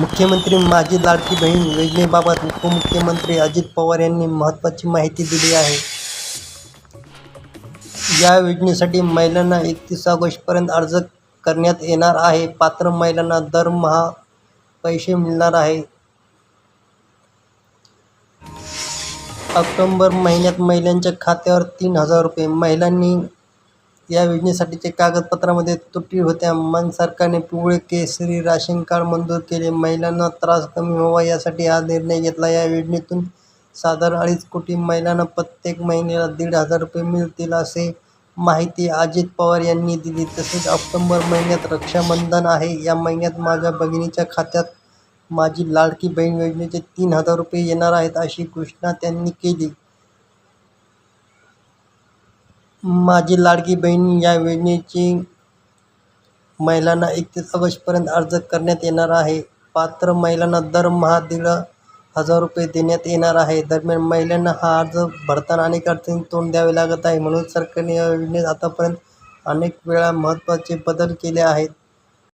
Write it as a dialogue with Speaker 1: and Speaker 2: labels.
Speaker 1: मुख्यमंत्री माझी लाडकी बहीण योजनेबाबत उपमुख्यमंत्री अजित पवार यांनी महत्त्वाची माहिती दिली आहे. या योजनेसाठी महिलांना एकतीस ऑगस्टपर्यंत अर्ज करण्यात येणार आहे. पात्र महिलांना दरमहा पैसे मिळणार आहे. ऑक्टोंबर महिन्यात महिलांच्या खात्यावर तीन हजार रुपये. महिलांनी या योजनेसाठीचे कागदपत्रामध्ये तुटी होत्या. मान सरकारने पिवळे केसरी राशन कार्ड मंजूर केले. महिलांना त्रास कमी व्हावा यासाठी हा निर्णय घेतला. या योजनेतून साधारण अडीच कोटी महिलांना प्रत्येक महिन्याला दीड हजार रुपये मिळतील असे माहिती अजित पवार यांनी दिली. तसेच ऑक्टोबर महिन्यात रक्षाबंधन आहे. या महिन्यात माझ्या भगिनीच्या खात्यात माझी लाडकी बहीण योजनेचे तीन हजार रुपये येणार आहेत अशी घोषणा त्यांनी केली. माझी लाडकी बहीण या योजनेची महिलांना एकतीस ऑगस्टपर्यंत अर्ज करण्यात येणार आहे. पात्र महिलांना दरमहा दीड हजार रुपये देण्यात येणार आहे. दरम्यान महिलांना हा अर्ज भरताना अनेक अडचणी तोंड द्यावे लागत आहे. म्हणून सरकारने या योजनेत आतापर्यंत अनेक वेळा महत्त्वाचे बदल केले आहेत.